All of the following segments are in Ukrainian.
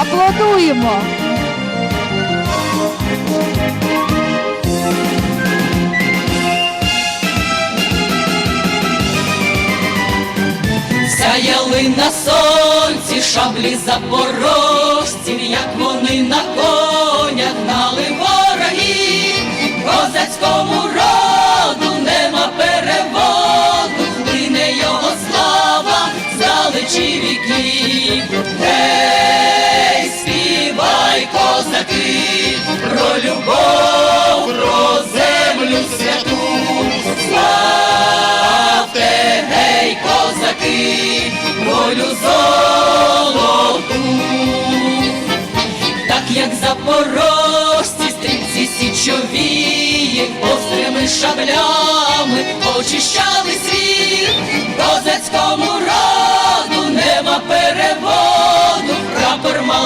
Аплодуємо! Сяяли на сонці шаблі запорожців, як вони на конях гнали ворогів, козацькому роду нема переводу, плине його слава здалечі віків. Гей, козаки, про любов, про землю святу. Славте, гей, козаки, волю золоту. Так як запорожці, стрільці січові, острими шаблями очищали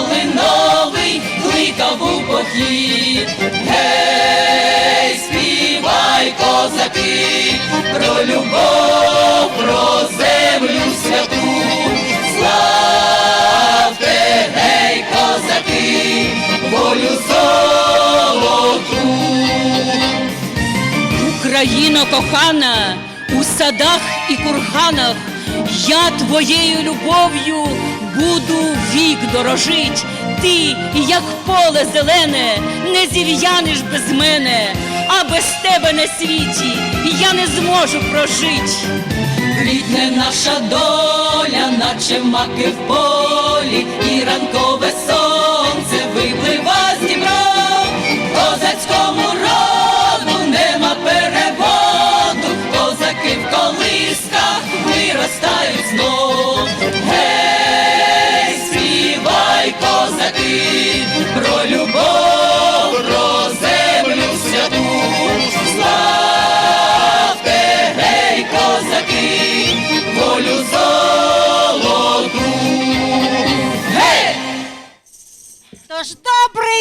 прапор малиновий кликав у похід. Гей, співай, козаки, про любов, про землю святу. Славте, гей, козаки, волю золоту. Україно кохана, у садах і курганах я твоєю любов'ю буду вік дорожить. Ти, як поле зелене, не зів'янеш без мене, а без тебе на світі я не зможу прожить. Квітне наша доля, наче маки в полі, і ранкове сонце виплива з Дніпра. Козацькому роду нема переводу, козаки в колисках виростають знов.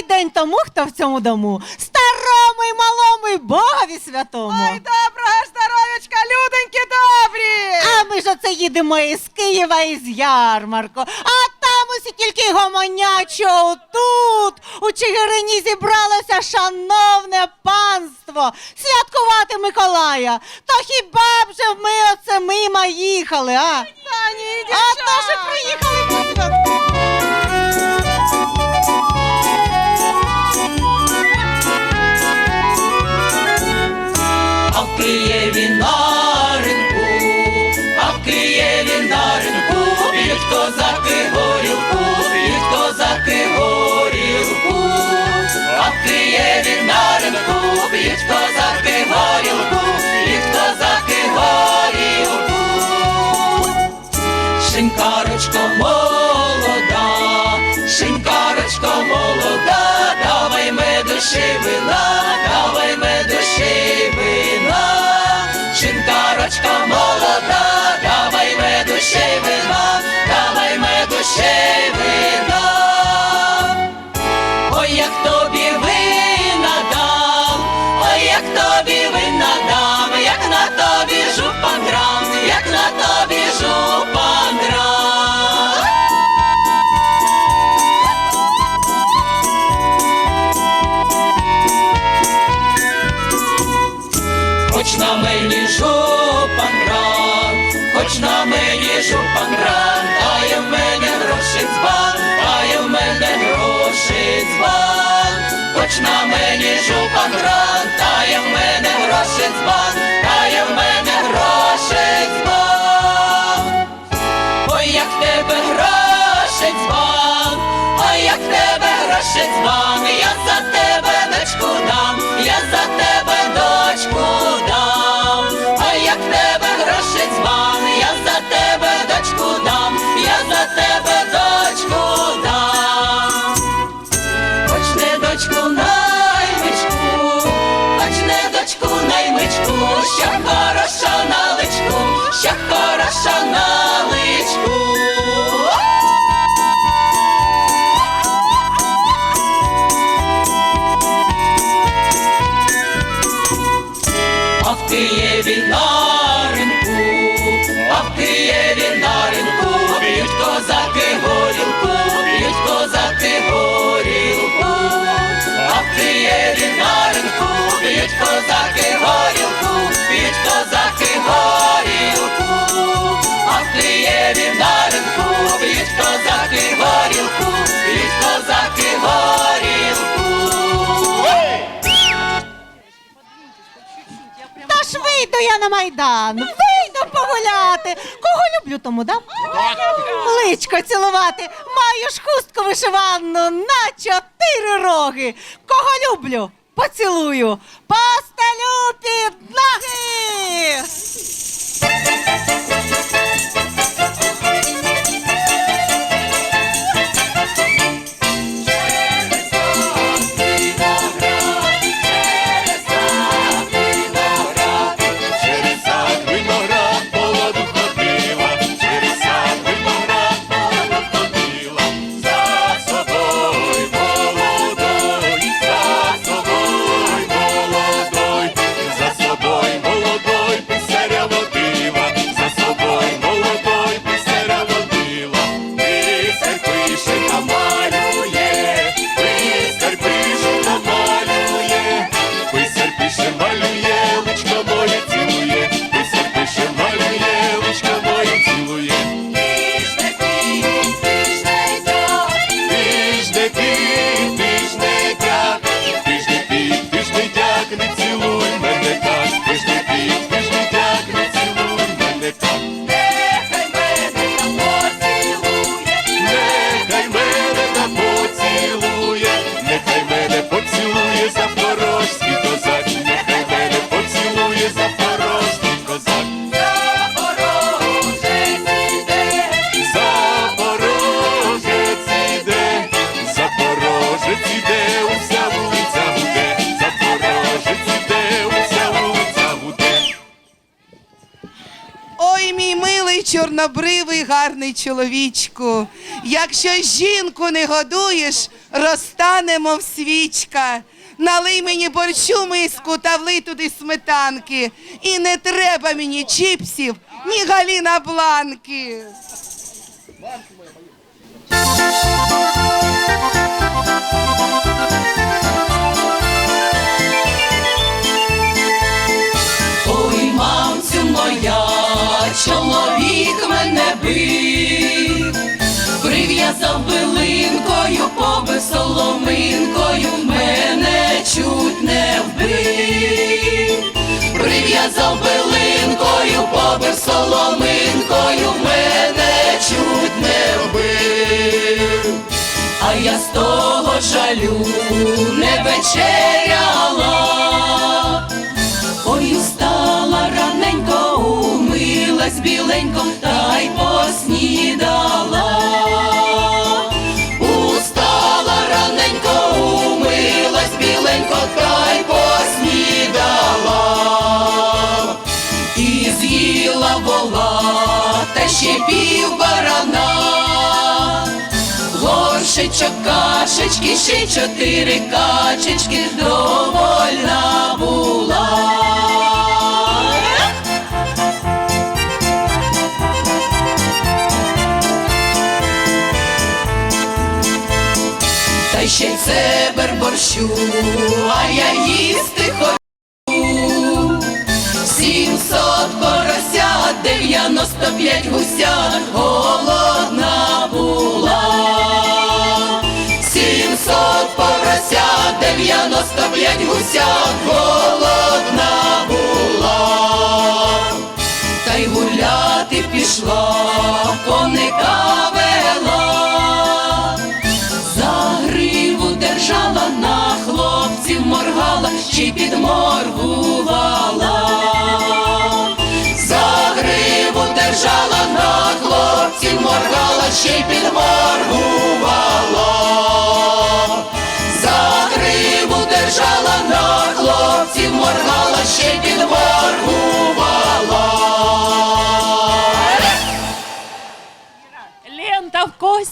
Добрий день тому, хто в цьому дому, старому і малому, і Богові святому. Ой, доброго здоров'ячка, люденьки добрі! А ми ж оце їдемо із Києва із ярмарку. А там усі тільки гомонять, що тут у Чигирині зібралося шановне панство святкувати Миколая. То хіба б же ми оце мимо їхали, а? Та ні, А то і приїхали Києві на ринку, а в Києві на ринку п'ють козаки горілку, п'ють козаки горілку, а в Києві на ринку п'ють козаки горілку, п'ють козаки горілку. Шинкарочко молода, шинкарочко молода, давай медуші вина, хоч на мені жупан грам, дає в мене гроші дзбан, дає в мене гроші дзбан. Ой, як тебе гроші дзбан, ой, як в тебе гроші дзбан, я за тебе дочку дам, я за тебе дочку дам, ой, як тебе гроші дзбан, я за тебе дочку дам, я за тебе дочку дам. Що хороша на личку, що хороша на личку. Горілку, а в Києві на ринку п'ють козаки горілку, п'ють козаки горілку. Та ж вийду я на майдан, вийду погуляти. Кого люблю, тому дам. Личко цілувати, маю ж хустку вишивану на чотири роги. Кого люблю, поцілую, постелю під ноги. yeah. Чорнобривий гарний чоловічку. Якщо жінку не годуєш, розтанемо в свічка. Налий мені борщу миску та влий туди сметанки. І не треба мені чіпсів, ні Галіна Бланки. Прив'язав билинкою, побив соломинкою, мене чуть не вбив, прив'язав билинкою, побив соломинкою, мене чуть не вбив. А я з того жалю не вечеряла. Умилась біленько, та й поснідала. Устала раненько, умилась біленько, та й поснідала. І з'їла вола, та ще пів барана. Горшечок, кашечки, ще чотири качечки, довольна була. Ще й цебер борщу, а я їсти хочу. Сімсот поросят, дев'яносто п'ять гусят, голодна була. Сімсот поросят, дев'яносто п'ять гусят, голодна була. Та й гуляти пішла, коника моргала, ще підморгувала. За гриву держала, на хлопців моргала, ще й підморгувала. За гриву держала, на хлопців моргала, ще й підморгувала.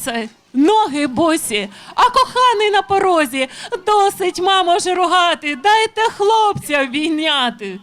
Косі, ноги босі, а коханий на порозі. Досить, мамо, вже ругати, дайте хлопця обійняти.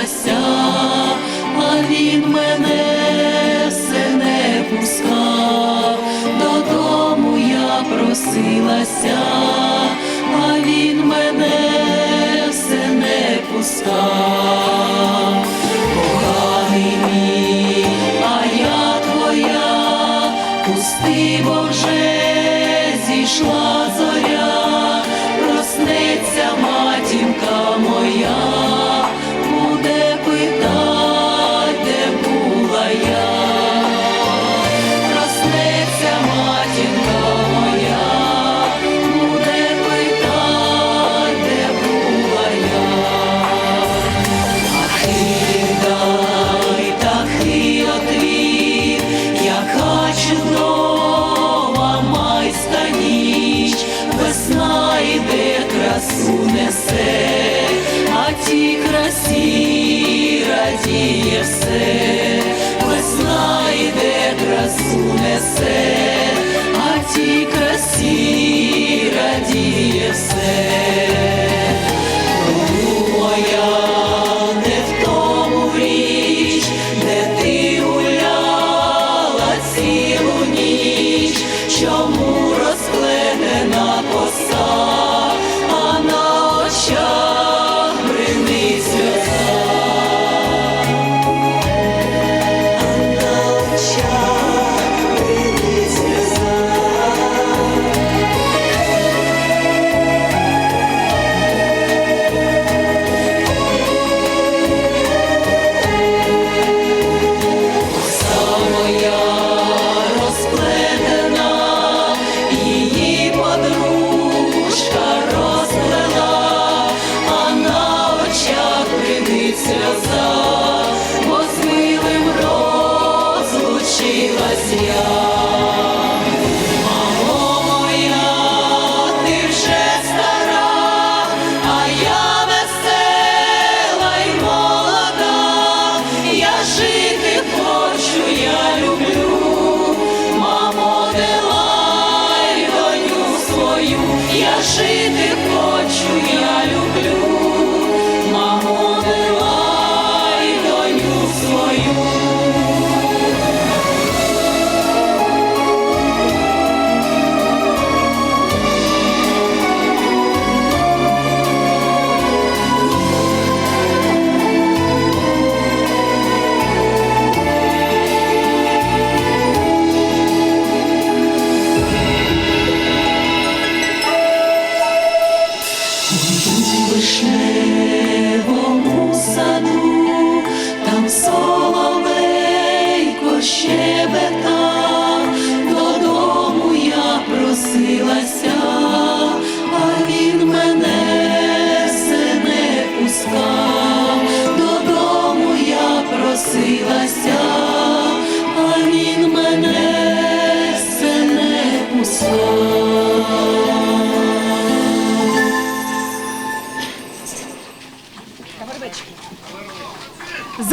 щастя, а він мене все не пускав, додому я просилася, а він мене все не пускав. все, весна йде, красу несе, а ті красі радіє все.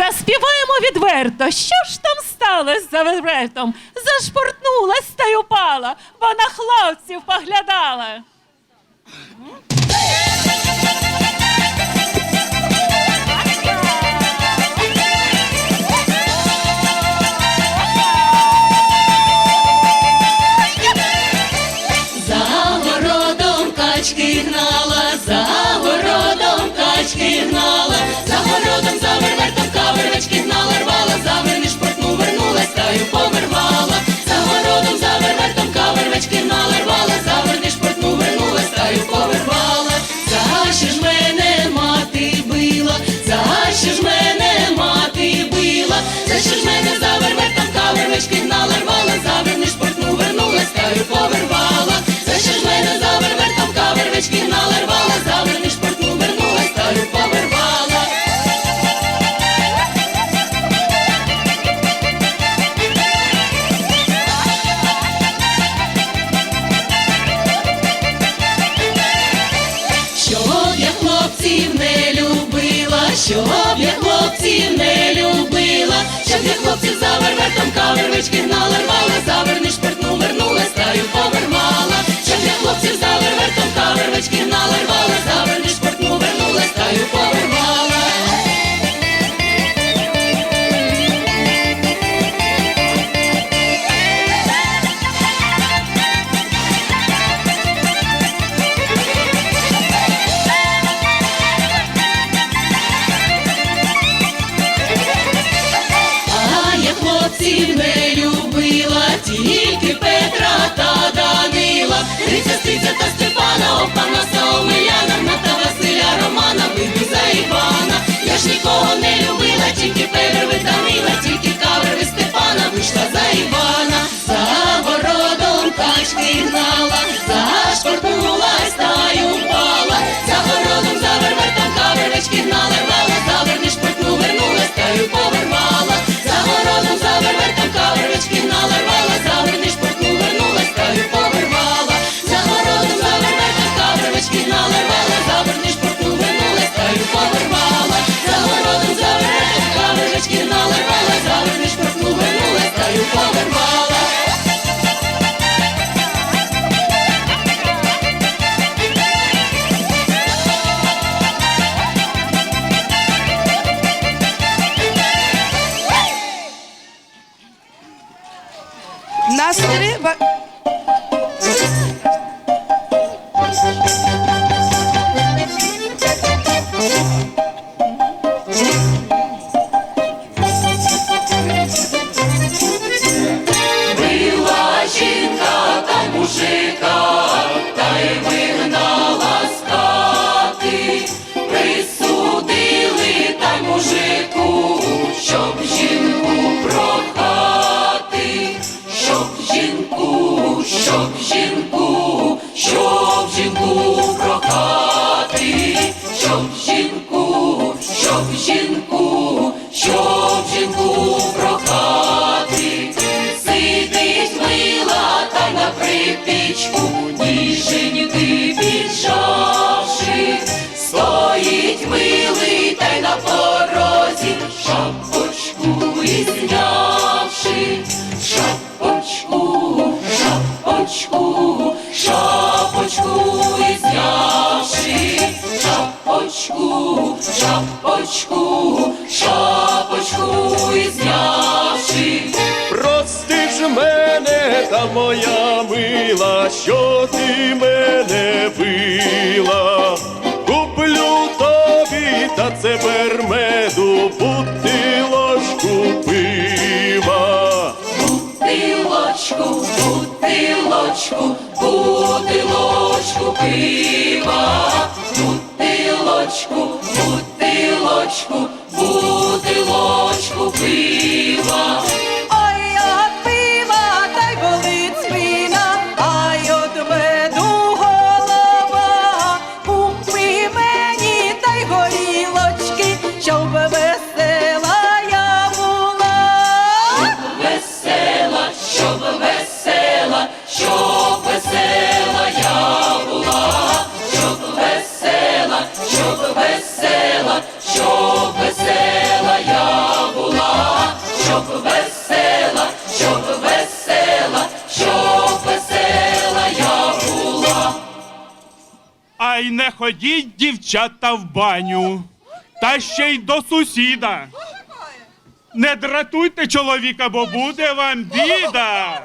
Та співаємо відверто. Що ж там стало за вертом? Зашпортнулась та й упала, бо на хлопців поглядала. Лише ж мене за вервертом кавервички гнали рвали. Щоб хлопці за вервертом кавервички гнали, рвали, завернеш перед. Bye. шапочку і знявши, шапочку, шапочку, шапочку і знявши, шапочку, шапочку, шапочку і знявши. Прости ж мене та моя мила, що ти мене била. Куплю тобі та це бермеду. бутилочку, бутилочку пива, бутилочку, бутилочку, бутилочку пива. Ходіть, дівчата, в баню, та ще й до сусіда. Не дратуйте чоловіка, бо буде вам біда.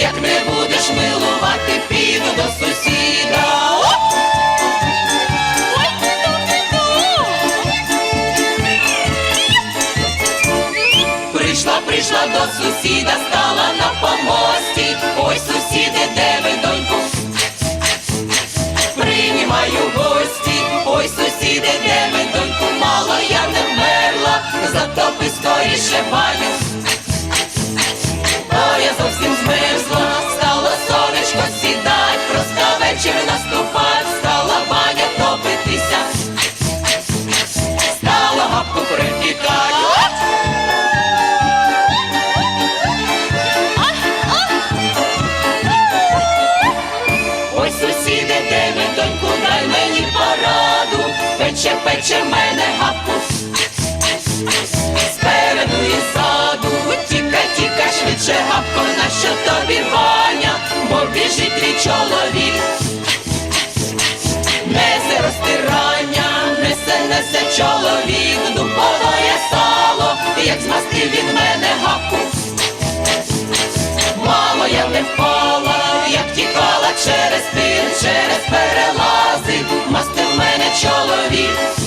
як не будеш милувати піду до сусіда. Прийшла, прийшла до сусіда, стала на помості. Ой, сусіди, де ви доньку? Приймаю гості, ой, сусіди, де ви доньку, мало я не вмерла, затопи скоріше баню. Бо змерзла, стало сонечко сідать, просто вечір наступать, стала баня топитися, стала гапку припікать. Ой, сусіде, де ви, доньку, дай мені пораду, пече, пече мене гапку. Спереду і тіка, швидше гапко, на що тобі баня, бо біжить твій чоловік. Несе розтирання, несе, несе чоловік, дуповоє сало, як змастив від мене гапку. Мамо, я не впала, як тікала через тин, через перелази, мастив мене чоловік.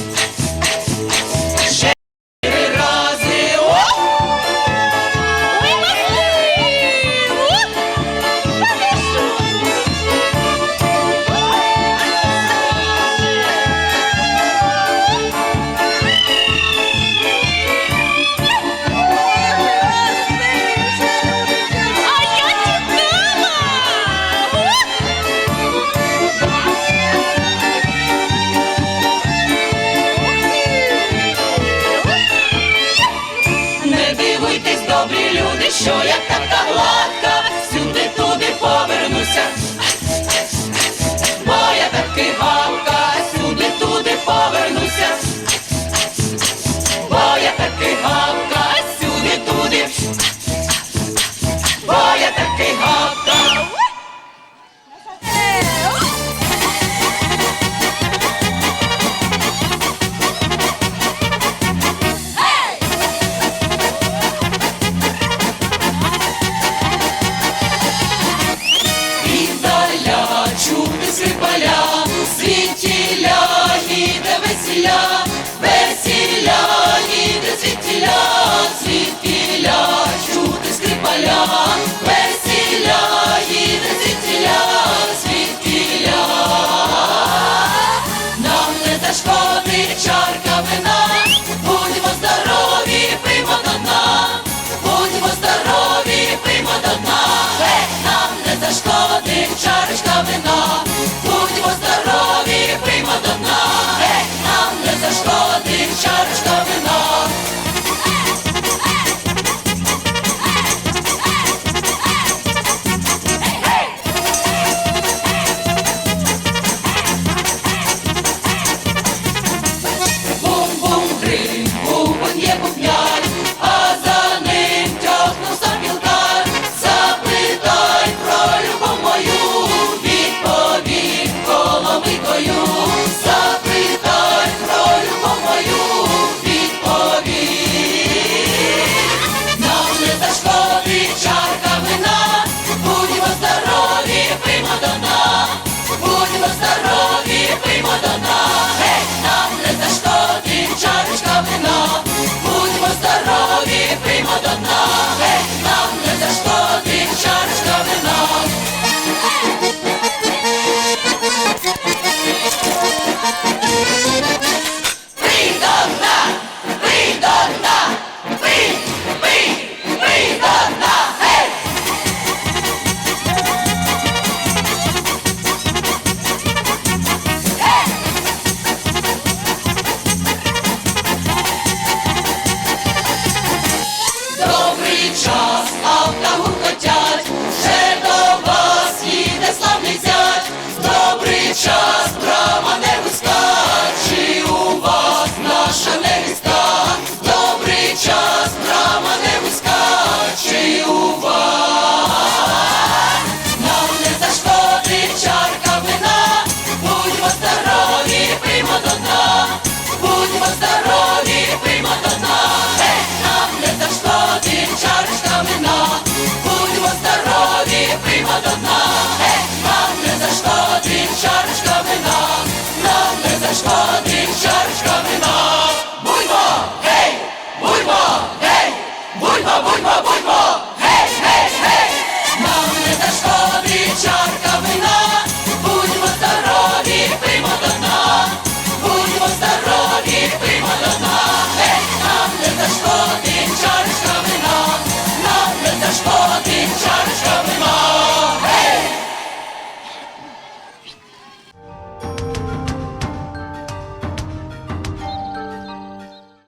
одна, геть нам не зашкодить чарочка вина, будьмо здорові, приймо до дна, геть нам не зашкодить чарочка вина. до дна, Ей, нам не зашкодить, шарочка вина, нам не зашкодить, шарочка вина.